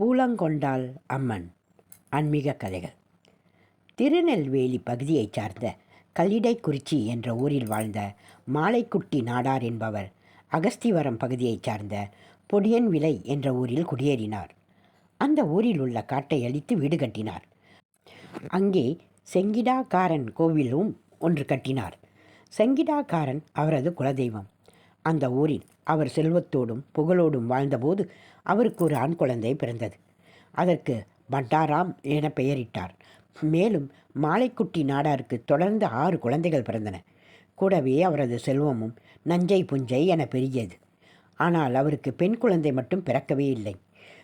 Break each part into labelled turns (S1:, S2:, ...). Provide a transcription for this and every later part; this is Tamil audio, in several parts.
S1: பூலங்கொண்டாள் அம்மன் ஆன்மீக கதைகள். திருநெல்வேலி பகுதியைச் சார்ந்த கல்லிடைக்குறிச்சி என்ற ஊரில் வாழ்ந்த மாலைக்குட்டி நாடார் என்பவர் அகஸ்திவரம் பகுதியைச் சார்ந்த பொடியன் விலை என்ற ஊரில் குடியேறினார். அந்த ஊரில் உள்ள காட்டை அழித்து வீடு கட்டினார். அங்கே செங்கிடாக்காரன் கோவிலும் ஒன்று கட்டினார். செங்கிடாக்காரன் அவரது குலதெய்வம். அந்த ஊரில் அவர் செல்வத்தோடும் புகழோடும் வாழ்ந்தபோது அவருக்கு ஒரு ஆண் குழந்தை பிறந்தது. அதற்கு பட்டாராம் என பெயரிட்டார். மேலும் மாலைக்குட்டி நாடாருக்கு தொடர்ந்து ஆறு குழந்தைகள் பிறந்தன. கூடவே அவரது செல்வமும் நஞ்சை புஞ்சை என பெருகியது. ஆனால் அவருக்கு பெண் குழந்தை மட்டும் பிறக்கவே இல்லை.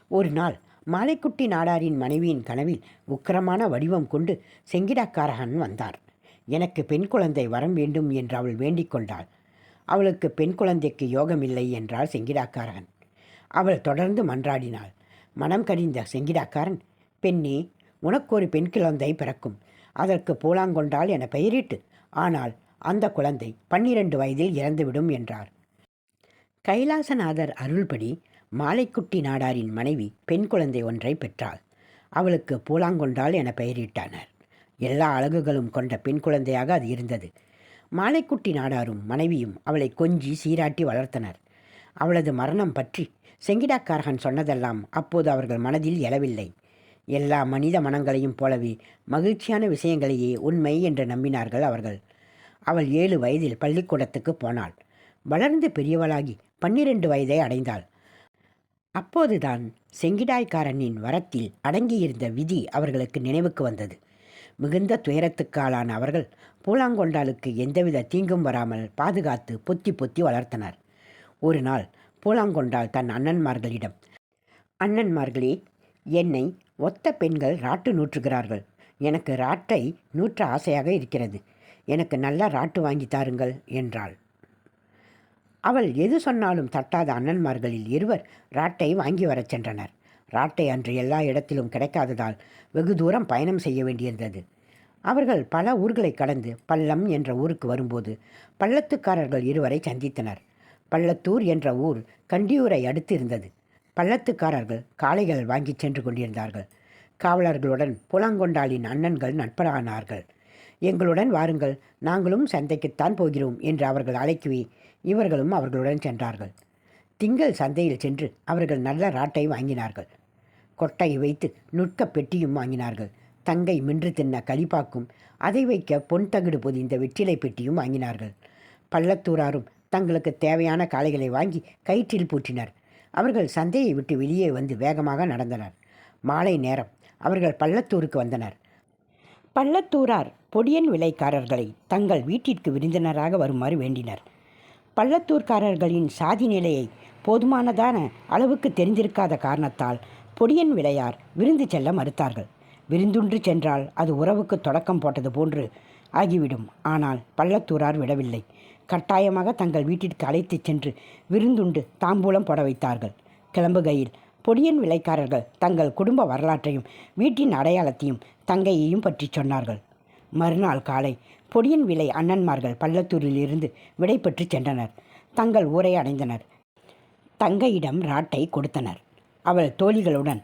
S1: ஒரு நாள் மாலைக்குட்டி நாடாரின் மனைவியின் கனவில் உக்கிரமான வடிவம் கொண்டு செங்கிடாக்காரகன் வந்தார். எனக்கு பெண் குழந்தை வரம் வேண்டும் என்று அவள் வேண்டிக் கொண்டாள். அவளுக்கு பெண் குழந்தைக்கு யோகமில்லை என்றாள் செங்கிடாக்காரன் அவள் தொடர்ந்து மன்றாடினாள். மனம் கடிந்த செங்கிடாக்காரன் பெண்ணே உனக்கு ஒரு பெண் குழந்தை பிறக்கும். அதற்கு பூலாங்கொண்டாள் என பெயரிட்டு ஆனால் அந்த குழந்தை பன்னிரண்டு வயதில் இறந்துவிடும் என்றார். கைலாசநாதர் அருள்படி மாலைக்குட்டி நாடாரின் மனைவி பெண் குழந்தை ஒன்றை பெற்றாள். அவளுக்கு பூலாங்கொண்டாள் என பெயரிட்டனர். எல்லா அழகுகளும் கொண்ட பெண் குழந்தையாக அது இருந்தது. மாலைக்குட்டி நாடாரும் மனைவியும் அவளை கொஞ்சி சீராட்டி வளர்த்தனர். அவளது மரணம் பற்றி செங்கிடாக்காரகன் சொன்னதெல்லாம் அப்போது அவர்கள் மனதில் எழவில்லை. எல்லா மனித மனங்களையும் போலவே மகிழ்ச்சியான விஷயங்களையே உண்மை என்று நம்பினார்கள் அவர்கள். அவள் ஏழு வயதில் பள்ளிக்கூடத்துக்கு போனாள். வளர்ந்து பெரியவளாகி பன்னிரண்டு வயதை அடைந்தாள். அப்போதுதான் செங்கிடாய்க்காரனின் வரத்தில் அடங்கியிருந்த விதி அவர்களுக்கு நினைவுக்கு வந்தது. மிகுந்த துயரத்துக்காளான அவர்கள் பூலாங்கொண்டாளுக்கு எந்தவித தீங்கும் வராமல் பாதுகாத்து பொத்தி பொத்தி வளர்த்தனர். ஒரு நாள் பூலாங்கொண்டாள் தன் அண்ணன்மார்களிடம் அண்ணன்மார்களே என்னை ஒத்த பெண்கள் ராட்டு நூற்றுகிறார்கள். எனக்கு ராட்டை நூற்ற ஆசையாக இருக்கிறது. எனக்கு நல்ல ராட்டு வாங்கி தாருங்கள் என்றாள். அவள் எது சொன்னாலும் தட்டாத அண்ணன்மார்களில் இருவர் ராட்டை வாங்கி வரச் சென்றனர். ராட்டை அன்று எல்லா இடத்திலும் கிடைக்காததால் வெகு தூரம் பயணம் செய்ய வேண்டியிருந்தது. அவர்கள் பல ஊர்களை கடந்து பள்ளம் என்ற ஊருக்கு வரும்போது பள்ளத்துக்காரர்கள் இருவரை சந்தித்தனர். பள்ளத்தூர் என்ற ஊர் கண்டியூரை அடுத்து இருந்தது பள்ளத்துக்காரர்கள் காளைகள் வாங்கி சென்று கொண்டிருந்தார்கள். காவலர்களுடன் புலாங்கொண்டாளின் அண்ணன்கள் நட்பரானார்கள். எங்களுடன் வாருங்கள் நாங்களும் சந்தைக்குத்தான் போகிறோம் என்று அவர்கள் அழைக்கவே இவர்களும் அவர்களுடன் சென்றார்கள். திங்கள் சந்தையில் சென்று அவர்கள் நல்ல ராட்டை வாங்கினார்கள். கொட்டையை வைத்து நுட்க பெட்டியும் வாங்கினார்கள். தங்கை மின்று தின்ன களிப்பாக்கும் அதை வைக்க பொன் தகுடு பொதிந்த வெற்றிலை பெட்டியும் வாங்கினார்கள். பள்ளத்தூராரும் தங்களுக்கு தேவையான காளைகளை வாங்கி கயிற்றில் பூட்டினர். அவர்கள் சந்தையை விட்டு வெளியே வந்து வேகமாக நடந்தனர். மாலை நேரம் அவர்கள் பள்ளத்தூருக்கு வந்தனர். பள்ளத்தூரார் பொடியன் விலைக்காரர்களை தங்கள் வீட்டிற்கு விருந்தினராக வருமாறு வேண்டினர். பள்ளத்தூர்காரர்களின் சாதி நிலையை போதுமானதான அளவுக்கு தெரிந்திருக்காத காரணத்தால் பொடியன் விளையார் விருந்து செல்ல மறுத்தார்கள். விருந்துன்று சென்றால் அது உறவுக்கு தொடக்கம் போட்டது போன்று ஆகிவிடும். ஆனால் பள்ளத்தூரார் விடவில்லை. கட்டாயமாக தங்கள் வீட்டிற்கு அழைத்துச் சென்று விருந்துண்டு தாம்பூலம் போட வைத்தார்கள். கிளம்புகையில் பொடியன் விலைக்காரர்கள் தங்கள் குடும்ப வரலாற்றையும் வீட்டின் அடையாளத்தையும் தங்கையையும் பற்றி சொன்னார்கள். மறுநாள் காலை பொடியின் விலை அண்ணன்மார்கள் பள்ளத்தூரிலிருந்து விடை பெற்று சென்றனர். தங்கள் ஊரை அடைந்தனர். தங்கையிடம் ராட்டை கொடுத்தனர். அவள் தோழிகளுடன்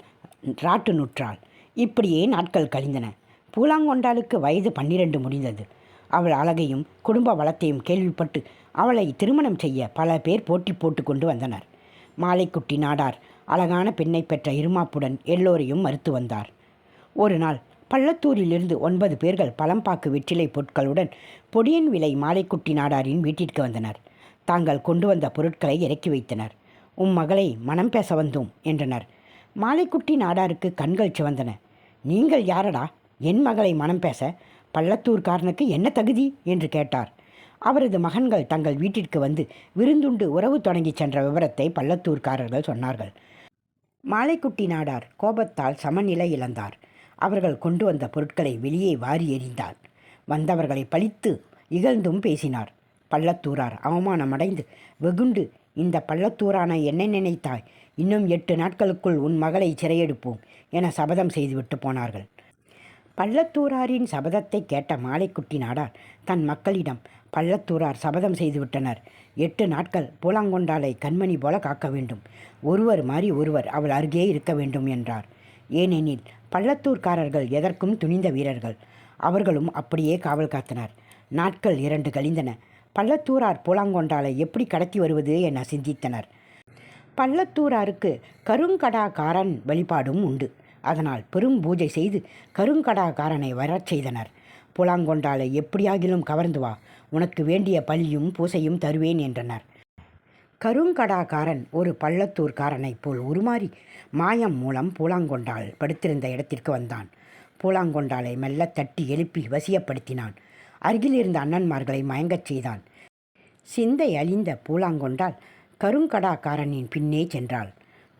S1: ராட்டு நுற்றாள். இப்படியே நாட்கள் கழிந்தன. பூலாங்கொண்டாளுக்கு வயது பன்னிரண்டு முடிந்தது. அவள் அழகையும் குடும்ப வளத்தையும் கேள்விப்பட்டு அவளை திருமணம் செய்ய பல பேர் போட்டி போட்டு கொண்டு வந்தனர். மாலைக்குட்டி நாடார் அழகான பெண்ணை பெற்ற இருமாப்புடன் எல்லோரையும் மறுத்து வந்தார். ஒரு நாள் பள்ளத்தூரிலிருந்து ஒன்பது பேர்கள் பழம்பாக்கு வெற்றிலை பொருட்களுடன் பொடியன் விலை மாலைக்குட்டி நாடாரின் வீட்டிற்கு வந்தனர். தாங்கள் கொண்டு வந்த பொருட்களை இறக்கி வைத்தனர். உம் மகளை மனம் பேச வந்தோம் என்றனர். மாலைக்குட்டி நாடாருக்கு கண்கள் சிவந்தன. நீங்கள் யாரடா? என் மகளை மனம் பேச? பள்ளத்தூர்காரனுக்கு என்ன தகுதி? என்று கேட்டார். அவரது மகன்கள் தங்கள் வீட்டிற்கு வந்து விருந்துண்டு உறவு தொடங்கி சென்ற விவரத்தை பள்ளத்தூர்காரர்கள் சொன்னார்கள். மாலைக்குட்டி நாடார் கோபத்தால் சமநிலை இழந்தார். அவர்கள் கொண்டு வந்த பொருட்களை வெளியே வாரி எறிந்தார் வந்தவர்களை பழித்து இகழ்ந்தும் பேசினார். பள்ளத்தூரார் அவமானமடைந்து வெகுண்டு இந்த பள்ளத்தூரான என்னை நினைத்தாய்? இன்னும் எட்டு நாட்களுக்குள் உன் மகளை சிறையெடுப்போம் என சபதம் செய்துவிட்டு போனார்கள். பள்ளத்தூராரின் சபதத்தை கேட்ட மாலைக்குட்டி நாடார் தன் மக்களிடம் பள்ளத்தூரார் சபதம் செய்துவிட்டனர். எட்டு நாட்கள் பூலாங்கொண்டாலை கண்மணி போல காக்க வேண்டும். ஒருவர் மாறி ஒருவர் அவள் அருகே இருக்க வேண்டும் என்றார். ஏனெனில் பள்ளத்தூர்காரர்கள் எதற்கும் துணிந்த வீரர்கள். அவர்களும் அப்படியே காவல் காத்தனர். நாட்கள் இரண்டு கழிந்தன. பள்ளத்தூரார் போலாங்கொண்டாலை எப்படி கடத்தி வருவது என சிந்தித்தனர். பள்ளத்தூராருக்கு கருங்கடாகாரன் வழிபாடும் உண்டு. அதனால் பெரும் பூஜை செய்து கருங்கடாகாரனை வரச் செய்தனர். புலாங்கொண்டாலை எப்படியாகிலும் கவர்ந்து வா. உனக்கு வேண்டிய பலியும் பூசையும் தருவேன் என்றனர். கருங்கடாகாரன் ஒரு பள்ளத்தூர்காரனைப் போல் உருமாறி மாயம் மூலம் பூலாங்கொண்டாள் படுத்திருந்த இடத்திற்கு வந்தான். பூலாங்கொண்டாளை மெல்ல தட்டி எழுப்பி வசியப்படுத்தினான். அருகில் இருந்த அண்ணன்மார்களை மயங்கச் செய்தான். சிந்தை அழிந்த பூலாங்கொண்டால் கருங்கடாக்காரனின் பின்னே சென்றாள்.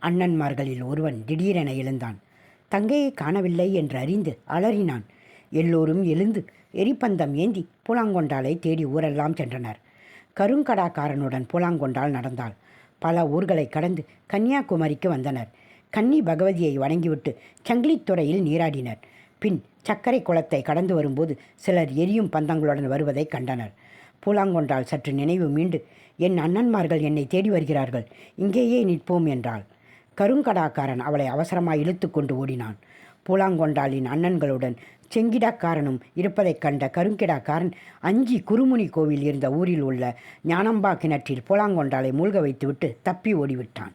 S1: அண்ணன்மார்களில் ஒருவன் திடீரென எழுந்தான். தங்கையை காணவில்லை என்று அறிந்து அலறினான். எல்லோரும் எழுந்து எரிப்பந்தம் ஏந்தி பூலாங்கொண்டாலை தேடி ஊரெல்லாம் சென்றனர். கருங்கடாக்காரனுடன் புலாங்கொண்டால் நடந்தாள். பல ஊர்களை கடந்து கன்னியாகுமரிக்கு வந்தனர். கன்னி பகவதியை வணங்கிவிட்டு சங்கிலித்துறையில் நீராடினர். பின் சர்க்கரை குளத்தை கடந்து வரும்போது சிலர் எரியும் பந்தங்களுடன் வருவதை கண்டனர். பூலாங்கொண்டால் சற்று நினைவு மீண்டு என் அண்ணன்மார்கள் என்னை தேடி வருகிறார்கள். இங்கேயே நிற்போம் என்றாள். கருங்கடாக்காரன் அவளை அவசரமாய் இழுத்து கொண்டு ஓடினான். பூலாங்கொண்டாளின் அண்ணன்களுடன் செங்கிடாக்காரனும் இருப்பதைக் கண்ட கருங்கிடாக்காரன் அஞ்சி குருமுனி கோவில் இருந்த ஊரில் உள்ள ஞானம்பா கிணற்றில் பூலாங்கொண்டாளை மூழ்க வைத்துவிட்டு தப்பி ஓடிவிட்டான்.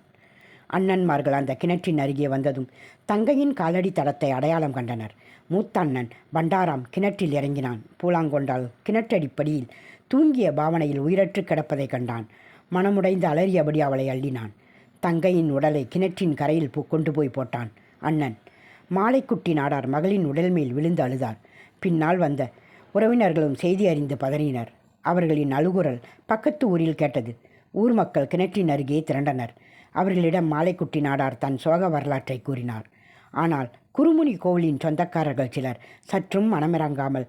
S1: அண்ணன்மார்கள் அந்த கிணற்றின் அருகே வந்ததும் தங்கையின் காலடி தடத்தை அடையாளம் கண்டனர். மூத்த அண்ணன் பண்டாராம் கிணற்றில் இறங்கினான். பூலாங்கொண்டால் கிணற்றடிப்படியில் தூங்கிய பாவனையில் உயிரற்று கிடப்பதை கண்டான். மனமுடைந்து அலறியபடி அவளை அள்ளினான். தங்கையின் உடலை கிணற்றின் கரையில் பு- கொண்டு போய் போட்டான். அண்ணன் மாலைக்குட்டி நாடார் மகளின் உடல் மேல் விழுந்து அழுதார். பின்னால் வந்த உறவினர்களும் செய்தி அறிந்து பதறினர். அவர்களின் அழுகுரல் பக்கத்து ஊரில் கேட்டது. ஊர் மக்கள் கிணற்றின் அருகே திரண்டனர். அவர்களிடம் மாலைக்குட்டி நாடார் தன் சோக வரலாற்றை கூறினார். ஆனால் குருமுனி கோவிலின் சொந்தக்காரர்கள் சிலர் சற்றும் மனமிறங்காமல்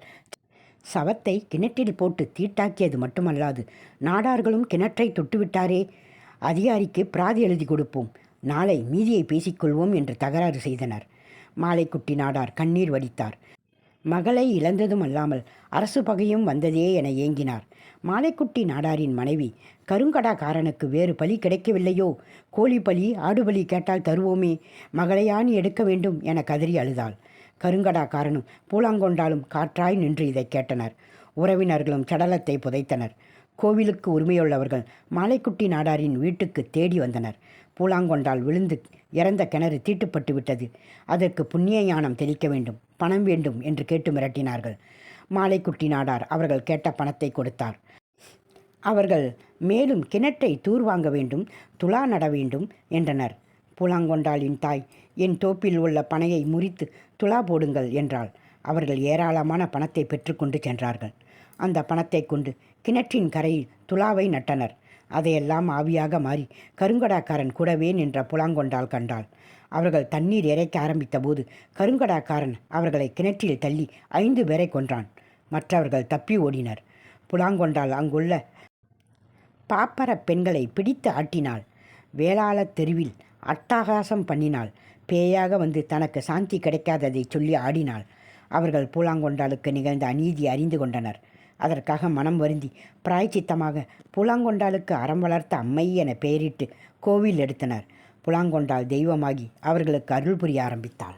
S1: சவத்தை கிணற்றில் போட்டு தீட்டாக்கியது மட்டுமல்லாது நாடார்களும் கிணற்றை தொட்டுவிட்டாரே அதிகாரிக்கு பிராதி எழுதி கொடுப்போம். நாளை மீதியை பேசிக்கொள்வோம் என்று தகராறு செய்தனர். மாலைக்குட்டி நாடார் கண்ணீர் வடித்தார். மகளை இழந்ததும் அல்லாமல் அரசு பகையும் வந்ததே என ஏங்கினார். மாலைக்குட்டி நாடாரின் மனைவி கருங்கடாக்காரனுக்கு வேறு பலி கிடைக்கவில்லையோ? கோழி பலி ஆடு பலி கேட்டால் தருவோமே? மகளையான் எடுக்க வேண்டும் என கதறி அழுதாள். கருங்கடாக்காரனும் பூலாங்கொண்டாலும் காற்றாய் நின்று இதைக் கேட்டனர். உறவினர்களும் சடலத்தை புதைத்தனர். கோவிலுக்கு உரிமையுள்ளவர்கள் மாலைக்குட்டி நாடாரின் வீட்டுக்கு தேடி வந்தனர். பூலாங்கொண்டால் விழுந்து இறந்த கிணறு தீட்டுப்பட்டு விட்டது. அதற்கு புண்ணிய ஞானம் தெளிக்க வேண்டும் பணம் வேண்டும் என்று கேட்டு மிரட்டினார்கள். மாலைக்குட்டி நாடார் அவர்கள் கேட்ட பணத்தை கொடுத்தார். அவர்கள் மேலும் கிணற்றை தூர்வாங்க வேண்டும் துலா நட வேண்டும் என்றனர். பூலாங்கொண்டாளின் தாய் என் தோப்பில் உள்ள பனையை முறித்து துலா போடுங்கள் என்றாள். அவர்கள் ஏராளமான பணத்தை பெற்றுக்கொண்டு சென்றார்கள். அந்த பணத்தை கொண்டு கிணற்றின் கரையில் துலாவை நட்டனர். அதையெல்லாம் ஆவியாக மாறி கருங்கடாக்காரன் கூடவே நின்ற புலாங்கொண்டால் கண்டாள். அவர்கள் தண்ணீர் இறைக்க ஆரம்பித்தபோது கருங்கடாக்காரன் அவர்களை கிணற்றில் தள்ளி ஐந்து பேரை கொன்றான். மற்றவர்கள் தப்பி ஓடினர். புலாங்கொண்டால் அங்குள்ள பாப்பர பெண்களை பிடித்து ஆட்டினாள். வேளாளத் தெருவில் அட்டகாசம் பண்ணினாள். பேயாக வந்து தனக்கு சாந்தி கிடைக்காததை சொல்லி ஆடினாள். அவர்கள் பூலாங்கொண்டாளுக்கு நிகழ்ந்த அநீதி அறிந்து கொண்டனர். அதற்காக மனம் வருந்தி பிராய்ச்சித்தமாக புலாங்கொண்டாளுக்கு அறம் வளர்த்த அம்மை என பெயரிட்டு கோவில் எடுத்தனர். புலாங்கொண்டாள் தெய்வமாகி அவர்களுக்கு அருள் புரிய ஆரம்பித்தாள்.